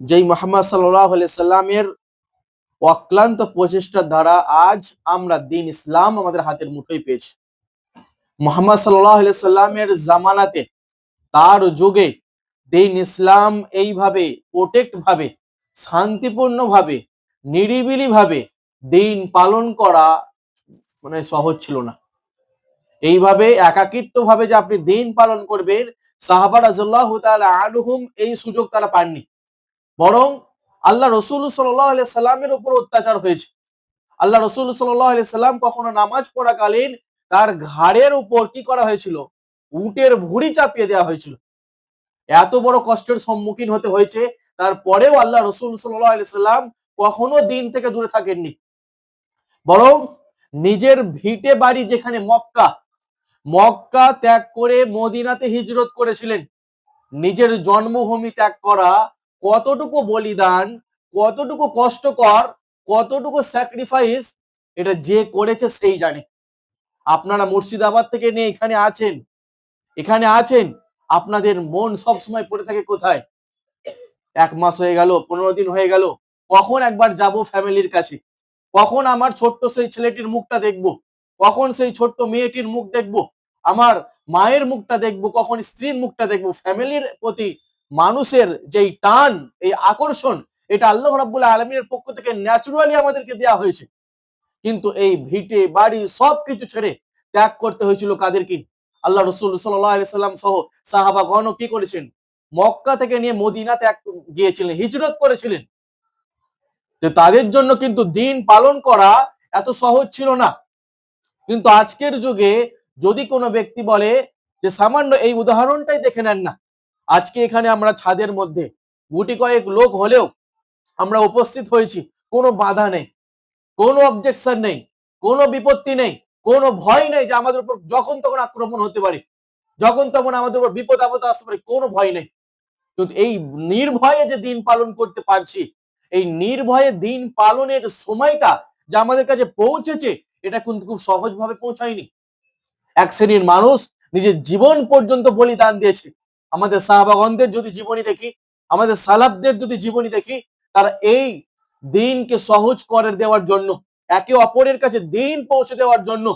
যেই মোহাম্মদ সাল্লামের অক্লান্ত প্রচেষ্টার দ্বারা আজ আমরা দিন ইসলাম আমাদের হাতের মুঠোয় পেয়েছি। মোহাম্মদ সাল্লামের জামানাতে, তার যুগে দিন ইসলাম এইভাবে প্রোটেক্ট ভাবে শান্তিপূর্ণ ভাবে নিরিবিলি ভাবে দিন পালন করা মানে সহজ ছিল না। এইভাবে একাকিত্ব ভাবে যে আপনি দিন পালন করবেন, সাহাবা রাজুল্লাহ আলহুম এই সুযোগ তারা পাননি। বরং আল্লাহ রসুল সাল্লাহ সাল্লামের উপর অত্যাচার হয়েছে। আল্লাহ রসুল সাল্লাহ সাল্লাম কখনো নামাজ পড়াকালীন তার ঘাড়ের উপর কি করা হয়েছিল? উটের ভুড়ি চাপিয়ে দেওয়া হয়েছিল। এত বড় কষ্টের সম্মুখীন হতে হয়েছে, তারপরেও আল্লাহ রসুল সাল্লাম কখনো দিন থেকে দূরে থাকেননি। বরং নিজের ভিটে বাড়ি যেখানে মক্কা মক্কা ত্যাগ করে মদিনাতে হিজরত করেছিলেন। নিজের জন্মভূমি ত্যাগ করা কতটুকু বলিদান, কতটুকু কষ্টকর, কতটুকু স্যাক্রিফাইস এটা যে করেছে সেই জানে। আপনারা মুর্শিদাবাদ থেকে নিয়ে এখানে আছেন এখানে আছেন, আপনাদের মন সব সময় পড়ে থাকে কোথায়? এক মাস হয়ে গেল, পনেরো দিন হয়ে গেল, কখন একবার যাব ফ্যামিলির কাছে? কখন আমার ছোট্ট সেই ছেলেটির মুখটা দেখব? কখন সেই ছোট্ট মেয়েটির মুখ দেখব? আমার মায়ের মুখটা দেখব? কখন স্ত্রীর মুখটা দেখব? ফ্যামিলির প্রতি মানুষের যেই টান, এই আকর্ষণ, এটা আল্লাহ রাবুল্লাহ আলমীর পক্ষ থেকে ন্যাচুরালি আমাদেরকে দেওয়া হয়েছে। কিন্তু এই ভিটে, বাড়ি সবকিছু ছেড়ে ত্যাগ করতে হয়েছিল কাদেরকে? আল্লাহ রসুল সাল্লাম সহ সাহাবা গণ কি করেছেন? মক্কা থেকে নিয়ে মদিনা ত্যাগ গিয়েছিলেন, হিজরত করেছিলেন। তো তাদের জন্য কিন্তু দিন পালন করা এত সহজ ছিল না। কিন্তু আজকের যুগে যদি কোনো ব্যক্তি বলে যে, সামান্য এই উদাহরণটাই দেখে নেন না। আজকে এখানে আমরা ছাদের মধ্যে গুটি কয়েক লোক হলেও আমরা উপস্থিত হয়েছি। কোনো বাধা নেই, কোনো অবজেকশন নেই, কোনো বিপত্তি নেই, কোনো ভয় নেই যে আমাদের উপর যখন তখন আক্রমণ হতে পারে, যখন তখন আমাদের উপর বিপদ আপদ আসতে পারে, কোনো ভয় নেই। কিন্তু এই নির্ভয়ে যে দিন পালন করতে পারছি, এই নির্ভয়ে দিন পালনের সময়টা যা আমাদের কাছে পৌঁছেছে, এটা কিন্তু খুব সহজভাবে পৌঁছায়নি। এক শ্রেণির মানুষ নিজের জীবন পর্যন্ত বলিদান দিয়েছে। আমাদের সাহাবাগনদের যদি জীবনী দেখি, আমাদের সালাবদের যদি জীবনী দেখি, তারা এই দিনকে সহজ করে দেওয়ার জন্য, একে অপরের কাছে দিন পৌঁছে দেওয়ার জন্য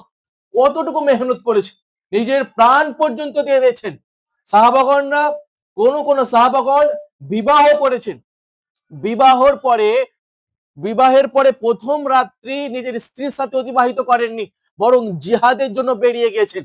কতটুকু মেহনত করেছে, নিজের প্রাণ পর্যন্ত দিয়ে দিয়েছেন। সাহাবাগনরা কোন কোন সাহাবাগন বিবাহ করেছেন। বিবাহর পরে, বিবাহের পরে প্রথম রাত্রি নিজের স্ত্রীর সাথে অতিবাহিত করেননি, বরং জিহাদের জন্য বেরিয়ে গেছেন